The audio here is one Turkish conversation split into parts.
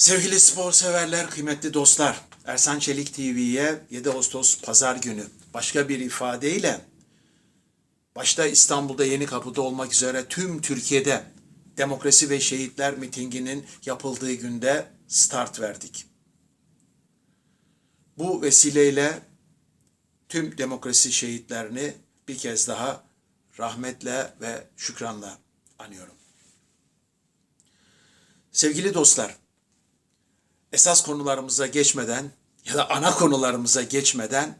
Sevgili spor severler, kıymetli dostlar, Ersan Çelik TV'ye 7 Ağustos Pazar günü başka bir ifadeyle başta İstanbul'da Yeni Kapı'da olmak üzere tüm Türkiye'de Demokrasi ve Şehitler mitinginin yapıldığı günde start verdik. Bu vesileyle tüm demokrasi şehitlerini bir kez daha rahmetle ve şükranla anıyorum. Sevgili dostlar, esas konularımıza geçmeden ya da ana konularımıza geçmeden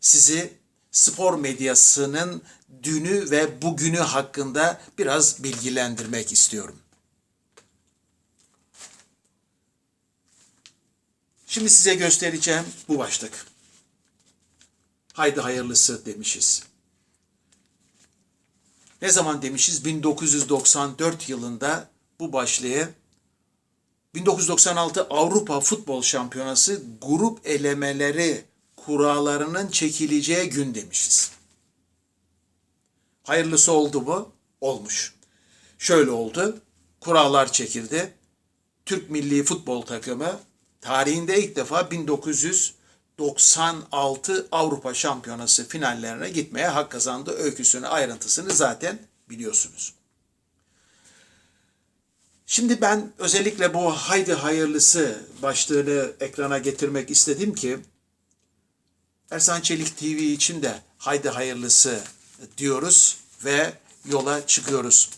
sizi spor medyasının dünü ve bugünü hakkında biraz bilgilendirmek istiyorum. Şimdi size göstereceğim bu başlık. Haydi hayırlısı demişiz. Ne zaman demişiz? 1994 yılında bu başlığı 1996 Avrupa Futbol Şampiyonası grup elemeleri kurallarının çekileceği gün demişiz. Hayırlısı oldu mu? Olmuş. Şöyle oldu. Kurallar çekildi. Türk milli futbol takımı tarihinde ilk defa 1996 Avrupa Şampiyonası finallerine gitmeye hak kazandı. Öyküsünü, ayrıntısını zaten biliyorsunuz. Şimdi ben özellikle bu haydi hayırlısı başlığını ekrana getirmek istedim ki Ersan Çelik TV için de haydi hayırlısı diyoruz ve yola çıkıyoruz.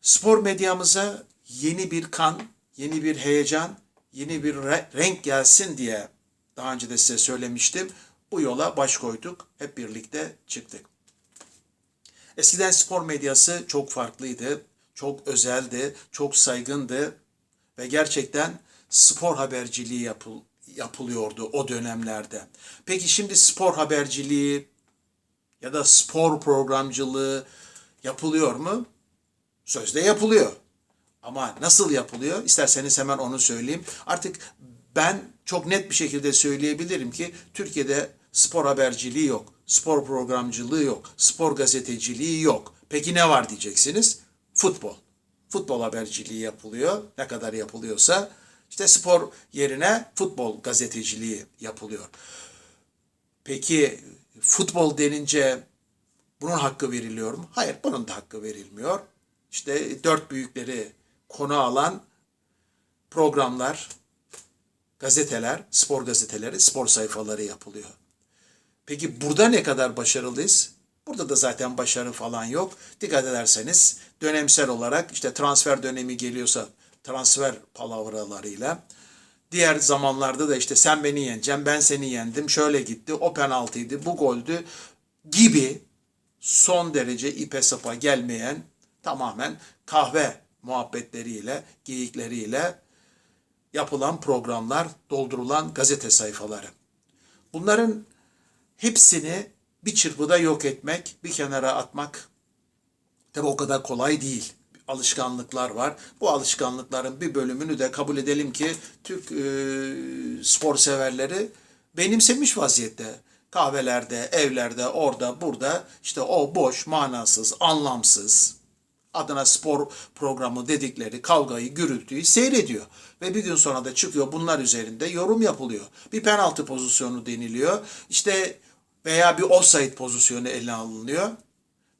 Spor medyamıza yeni bir kan, yeni bir heyecan, yeni bir re- renk gelsin diye daha önce de size söylemiştim. Bu yola baş koyduk, hep birlikte çıktık. Eskiden spor medyası çok farklıydı, çok özeldi, çok saygındı ve gerçekten spor haberciliği yapıl, yapılıyordu o dönemlerde. Peki şimdi spor haberciliği ya da spor programcılığı yapılıyor mu? Sözde yapılıyor. Ama nasıl yapılıyor? İsterseniz hemen onu söyleyeyim. Artık ben çok net bir şekilde söyleyebilirim ki Türkiye'de spor haberciliği yok, spor programcılığı yok, spor gazeteciliği yok. Peki ne var diyeceksiniz? Futbol. Futbol haberciliği yapılıyor. Ne kadar yapılıyorsa işte spor yerine futbol gazeteciliği yapılıyor. Peki futbol denince bunun hakkı veriliyor mu? Hayır, bunun da hakkı verilmiyor. İşte dört büyükleri konu alan programlar, gazeteler, spor gazeteleri, spor sayfaları yapılıyor. Peki burada ne kadar başarılıyız? Burada da zaten başarı falan yok. Dikkat ederseniz dönemsel olarak işte transfer dönemi geliyorsa transfer palavralarıyla diğer zamanlarda da işte sen beni yeneceksin, ben seni yendim, şöyle gitti, o penaltıydı, bu goldü gibi son derece ipe sapa gelmeyen tamamen kahve muhabbetleriyle, geyikleriyle yapılan programlar, doldurulan gazete sayfaları. Bunların hepsini bir çırpıda yok etmek, bir kenara atmak tabi o kadar kolay değil. Alışkanlıklar var. Bu alışkanlıkların bir bölümünü de kabul edelim ki Türk e, spor severleri benimsemiş vaziyette. Kahvelerde, evlerde, orada, burada işte o boş, manasız, anlamsız, adına spor programı dedikleri kavgayı, gürültüyü seyrediyor. Ve bir gün sonra da çıkıyor bunlar üzerinde yorum yapılıyor. Bir penaltı pozisyonu deniliyor. İşte veya bir offside pozisyonu eline alınıyor.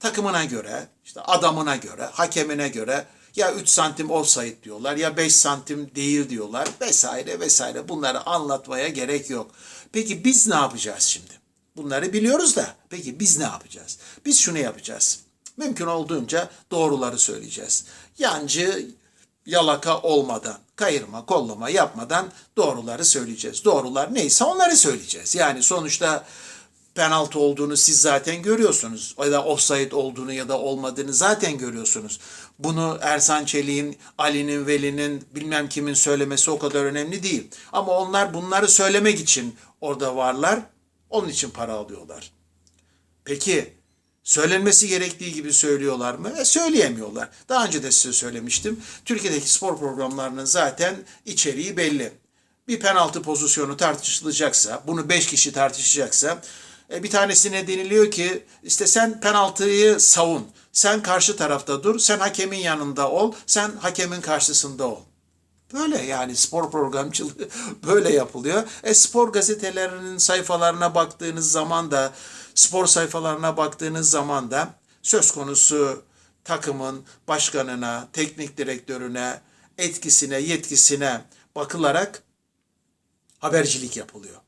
Takımına göre, işte adamına göre, hakemine göre ya 3 santim offside diyorlar ya 5 santim değil diyorlar vesaire vesaire. Bunları anlatmaya gerek yok. Peki biz ne yapacağız şimdi? Bunları biliyoruz da peki biz ne yapacağız? Biz şunu yapacağız. Mümkün olduğunca doğruları söyleyeceğiz. Yancı yalaka olmadan, kayırma, kollama yapmadan doğruları söyleyeceğiz. Doğrular neyse onları söyleyeceğiz. Yani sonuçta penaltı olduğunu siz zaten görüyorsunuz. Ya da offside olduğunu ya da olmadığını zaten görüyorsunuz. Bunu Ersan Çelik'in, Ali'nin, Veli'nin bilmem kimin söylemesi o kadar önemli değil. Ama onlar bunları söylemek için orada varlar. Onun için para alıyorlar. Peki söylenmesi gerektiği gibi söylüyorlar mı? E, söyleyemiyorlar. Daha önce de size söylemiştim. Türkiye'deki spor programlarının zaten içeriği belli. Bir penaltı pozisyonu tartışılacaksa, bunu 5 kişi tartışacaksa bir tanesine deniliyor ki işte sen penaltıyı savun. Sen karşı tarafta dur. Sen hakemin yanında ol. Sen hakemin karşısında ol. Böyle yani spor programcılığı böyle yapılıyor. E spor gazetelerinin sayfalarına baktığınız zaman da spor sayfalarına baktığınız zaman da söz konusu takımın başkanına, teknik direktörüne, etkisine, yetkisine bakılarak habercilik yapılıyor.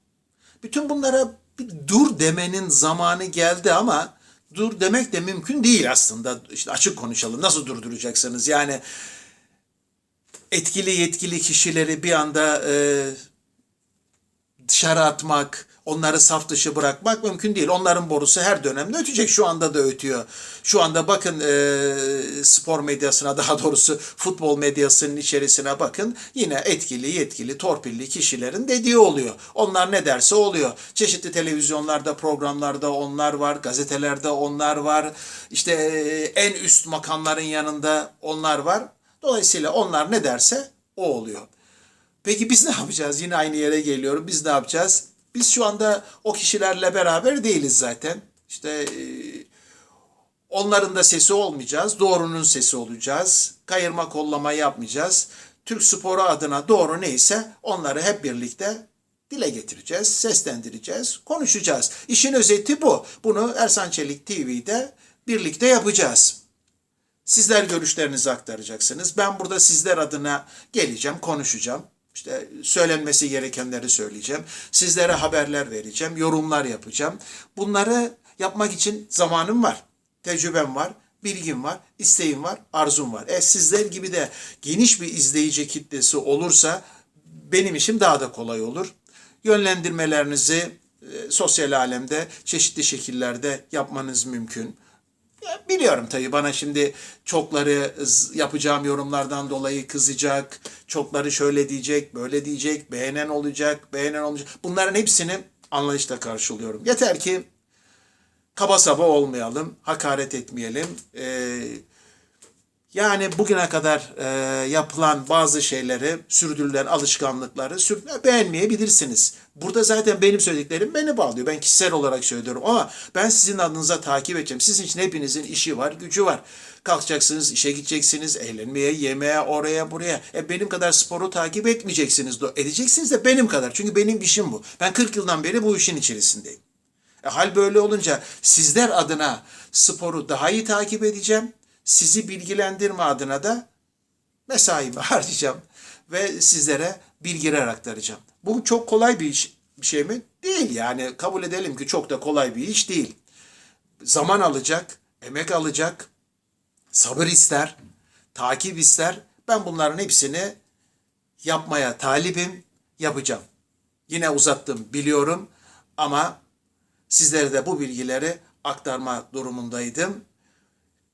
Bütün bunlara bir dur demenin zamanı geldi ama dur demek de mümkün değil aslında. İşte açık konuşalım. Nasıl durduracaksınız? Yani etkili yetkili kişileri bir anda e, dışarı atmak, onları saf dışı bırakmak mümkün değil. Onların borusu her dönemde ötecek. Şu anda da ötüyor. Şu anda bakın e, spor medyasına daha doğrusu futbol medyasının içerisine bakın. Yine etkili, yetkili, torpilli kişilerin dediği oluyor. Onlar ne derse oluyor. Çeşitli televizyonlarda, programlarda onlar var. Gazetelerde onlar var. İşte e, en üst makamların yanında onlar var. Dolayısıyla onlar ne derse o oluyor. Peki biz ne yapacağız? Yine aynı yere geliyorum. Biz ne yapacağız? Biz şu anda o kişilerle beraber değiliz zaten. İşte e, onların da sesi olmayacağız. Doğrunun sesi olacağız. Kayırma kollama yapmayacağız. Türk sporu adına doğru neyse onları hep birlikte dile getireceğiz, seslendireceğiz, konuşacağız. İşin özeti bu. Bunu Ersan Çelik TV'de birlikte yapacağız. Sizler görüşlerinizi aktaracaksınız. Ben burada sizler adına geleceğim, konuşacağım. İşte söylenmesi gerekenleri söyleyeceğim. Sizlere haberler vereceğim, yorumlar yapacağım. Bunları yapmak için zamanım var, tecrübem var, bilgim var, isteğim var, arzum var. E sizler gibi de geniş bir izleyici kitlesi olursa benim işim daha da kolay olur. Yönlendirmelerinizi e, sosyal alemde çeşitli şekillerde yapmanız mümkün. Biliyorum tabii bana şimdi çokları yapacağım yorumlardan dolayı kızacak. Çokları şöyle diyecek, böyle diyecek, beğenen olacak, beğenen olmayacak. Bunların hepsini anlayışla karşılıyorum. Yeter ki kaba saba olmayalım, hakaret etmeyelim. Ee, yani bugüne kadar e, yapılan bazı şeyleri, sürdürülen alışkanlıkları sür beğenmeyebilirsiniz. Burada zaten benim söylediklerim beni bağlıyor. Ben kişisel olarak söylüyorum ama ben sizin adınıza takip edeceğim. Sizin için hepinizin işi var, gücü var. Kalkacaksınız, işe gideceksiniz, eğlenmeye, yemeğe, oraya, buraya. E benim kadar sporu takip etmeyeceksiniz. Edeceksiniz de benim kadar. Çünkü benim işim bu. Ben 40 yıldan beri bu işin içerisindeyim. E, hal böyle olunca sizler adına sporu daha iyi takip edeceğim. Sizi bilgilendirme adına da mesaimi harcayacağım ve sizlere bilgiler aktaracağım. Bu çok kolay bir iş bir şey mi? Değil yani kabul edelim ki çok da kolay bir iş değil. Zaman alacak, emek alacak, sabır ister, takip ister. Ben bunların hepsini yapmaya talibim, yapacağım. Yine uzattım biliyorum ama sizlere de bu bilgileri aktarma durumundaydım.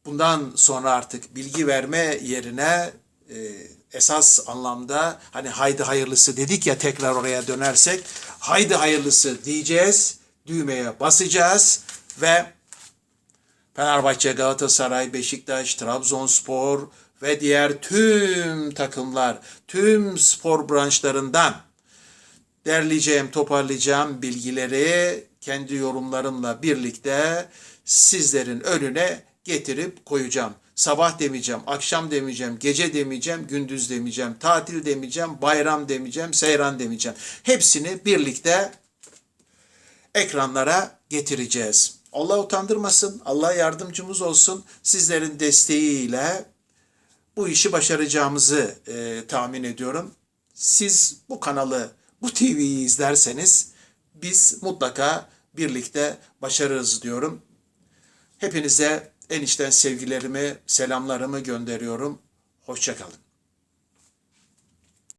Bundan sonra artık bilgi verme yerine e, esas anlamda hani haydi hayırlısı dedik ya tekrar oraya dönersek haydi hayırlısı diyeceğiz, düğmeye basacağız ve Fenerbahçe, Galatasaray, Beşiktaş, Trabzonspor ve diğer tüm takımlar, tüm spor branşlarından derleyeceğim, toparlayacağım bilgileri kendi yorumlarımla birlikte sizlerin önüne getirip koyacağım. Sabah demeyeceğim, akşam demeyeceğim, gece demeyeceğim, gündüz demeyeceğim, tatil demeyeceğim, bayram demeyeceğim, seyran demeyeceğim. Hepsini birlikte ekranlara getireceğiz. Allah utandırmasın, Allah yardımcımız olsun. Sizlerin desteğiyle bu işi başaracağımızı e, tahmin ediyorum. Siz bu kanalı, bu TV'yi izlerseniz biz mutlaka birlikte başarırız diyorum. Hepinize en içten sevgilerimi, selamlarımı gönderiyorum. Hoşçakalın.